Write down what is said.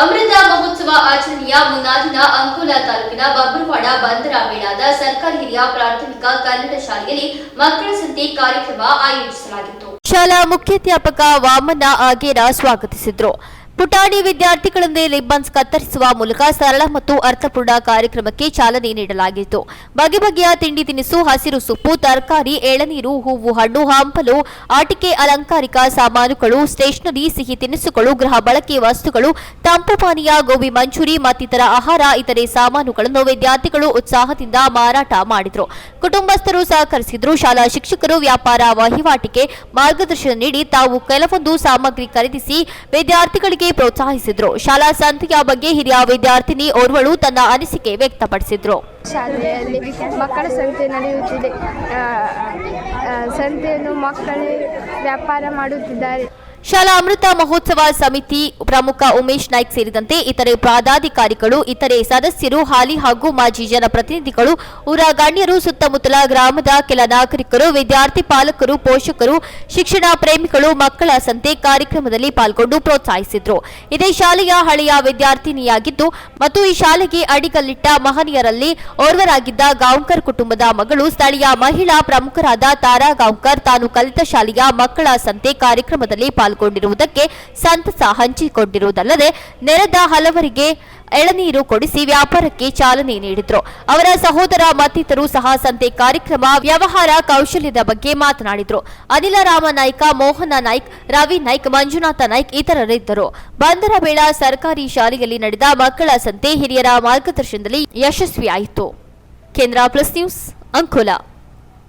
ಅಮೃತ ಮಹೋತ್ಸವ ಆಚರಣೆಯ ಮುನ್ನಾದಿನ ಅಂಕೋಲಾ ತಾಲೂಕಿನ ಬಬ್ರುವಾಡ ಬಂದರ ಮೇಳದ ಸರ್ಕಾರಿ ಹಿರಿಯ ಪ್ರಾಥಮಿಕ ಕನ್ನಡ ಶಾಲೆಯಲ್ಲಿ ಮಕ್ಕಳ ಸಂತೆ ಕಾರ್ಯಕ್ರಮ ಆಯೋಜಿಸಲಾಗಿತ್ತು. ಶಾಲಾ ಮುಖ್ಯಾಧ್ಯಾಪಕ ವಾಮನ ಆಗೇರ ಸ್ವಾಗತಿಸಿದ್ರು. ಪುಟಾಣಿ ವಿದ್ಯಾರ್ಥಿಗಳಿಂದ ರಿಬ್ಬನ್ಸ್ ಕತ್ತರಿಸುವ ಮೂಲಕ ಸರಳ ಮತ್ತು ಅರ್ಥಪೂರ್ಣ ಕಾರ್ಯಕ್ರಮಕ್ಕೆ ಚಾಲನೆ ನೀಡಲಾಗಿತ್ತು. ಬಗೆ ಬಗೆಯ ತಿಂಡಿ ತಿನಿಸು, ಹಸಿರು ಸೊಪ್ಪು, ತರಕಾರಿ, ಎಳನೀರು, ಹೂವು, ಹಣ್ಣು, ಹಂಪಲು, ಆಟಿಕೆ, ಅಲಂಕಾರಿಕ ಸಾಮಾನುಗಳು, ಸ್ಟೇಷನರಿ, ಸಿಹಿ ತಿನಿಸುಗಳು, ಗೃಹ ಬಳಕೆ ವಸ್ತುಗಳು, ತಂಪು ಪಾನೀಯ, ಗೋಬಿ ಮಂಚೂರಿ ಮತ್ತಿತರ ಆಹಾರ, ಇತರೆ ಸಾಮಾನುಗಳನ್ನು ವಿದ್ಯಾರ್ಥಿಗಳು ಉತ್ಸಾಹದಿಂದ ಮಾರಾಟ ಮಾಡಿದರು. ಕುಟುಂಬಸ್ಥರು ಸಹಕರಿಸಿದ್ರು. ಶಾಲಾ ಶಿಕ್ಷಕರು, ವ್ಯಾಪಾರ ವಹಿವಾಟಿಗೆ ಮಾರ್ಗದರ್ಶನ ನೀಡಿ ತಾವು ಕೆಲವೊಂದು ಸಾಮಗ್ರಿ ಖರೀದಿಸಿ ವಿದ್ಯಾರ್ಥಿಗಳಿಗೆ ಪ್ರೋತ್ಸಾಹಿಸಿದ್ರು. ಶಾಲಾ ಸಂತೆಯ ಬಗ್ಗೆ ಹಿರಿಯ ವಿದ್ಯಾರ್ಥಿನಿ ಓರ್ವಳು ತನ್ನ ಅನಿಸಿಕೆ ವ್ಯಕ್ತಪಡಿಸಿದ್ರು. ಶಾಲೆಯಲ್ಲಿ ಮಕ್ಕಳ ಸಂತೆ ನಡೆಯುತ್ತಿದೆ. ಸಂತೆಯನ್ನು ಮಕ್ಕಳೇ ವ್ಯಾಪಾರ ಮಾಡುತ್ತಿದ್ದಾರೆ. ಶಾಲಾ ಅಮೃತ ಮಹೋತ್ಸವ ಸಮಿತಿ ಪ್ರಮುಖ ಉಮೇಶ್ ನಾಯ್ಕ್ ಸೇರಿದಂತೆ ಇತರೆ ಪದಾಧಿಕಾರಿಗಳು, ಇತರೆ ಸದಸ್ಯರು, ಹಾಲಿ ಹಾಗೂ ಮಾಜಿ ಜನಪ್ರತಿನಿಧಿಗಳು ಊರ ಗಣ್ಯರು ಸುತ್ತಮುತ್ತಲ ಗ್ರಾಮದ ಕೆಲ ನಾಗರಿಕರು, ವಿದ್ಯಾರ್ಥಿ ಪಾಲಕರು, ಪೋಷಕರು, ಶಿಕ್ಷಣ ಪ್ರೇಮಿಗಳು, ಮಕ್ಕಳ ಸಂತೆ ಕಾರ್ಯಕ್ರಮದಲ್ಲಿ ಪಾಲ್ಗೊಂಡು ಪ್ರೋತ್ಸಾಹಿಸಿದ್ರು. ಇದೇ ಶಾಲೆಯ ಹಳೆಯ ವಿದ್ಯಾರ್ಥಿನಿಯಾಗಿದ್ದು, ಮತ್ತು ಈ ಶಾಲೆಗೆ ಅಡಿಗಲ್ಲಿಟ್ಟ ಮಹನೀಯರಲ್ಲಿ ಓರ್ವರಾಗಿದ್ದ ಗಾಂವ್ಕರ್ ಕುಟುಂಬದ ಮಗಳು, ಸ್ಥಳೀಯ ಮಹಿಳಾ ಪ್ರಮುಖರಾದ ತಾರಾ ಗಾಂವ್ಕರ್ ತಾನು ಕಲಿತ ಶಾಲೆಯ ಮಕ್ಕಳ ಸಂತೆ ಕಾರ್ಯಕ್ರಮದಲ್ಲಿ ಪಾಲ್ಗೊಂಡಿರುವುದಕ್ಕೆ ಸಂತಸ ಹಂಚಿಕೊಂಡಿರುವುದಲ್ಲದೆ ನೆರೆದ ಹಲವರಿಗೆ ಎಳನೀರು ಕೊಡಿಸಿ ವ್ಯಾಪಾರಕ್ಕೆ ಚಾಲನೆ ನೀಡಿದ್ರು. ಅವರ ಸಹೋದರ ಮತ್ತಿತರು ಸಹ ಸಂತೆ ಕಾರ್ಯಕ್ರಮ, ವ್ಯವಹಾರ, ಕೌಶಲ್ಯದ ಬಗ್ಗೆ ಮಾತನಾಡಿದ್ರು. ಅನಿಲ ರಾಮ ನಾಯ್ಕ, ಮೋಹನ ನಾಯ್ಕ್, ರವಿ ನಾಯ್ಕ, ಮಂಜುನಾಥ ನಾಯ್ಕ್ ಇತರರಿದ್ದರು. ಬಂದರ ಬೇಳ ಸರ್ಕಾರಿ ಶಾಲೆಯಲ್ಲಿ ನಡೆದ ಮಕ್ಕಳ ಸಂತೆ ಹಿರಿಯರ ಮಾರ್ಗದರ್ಶನದಲ್ಲಿ ಯಶಸ್ವಿಯಾಯಿತು. ಕೇಂದ್ರ ಪ್ಲಸ್ ನ್ಯೂಸ್ ಅಂಕೋಲಾ.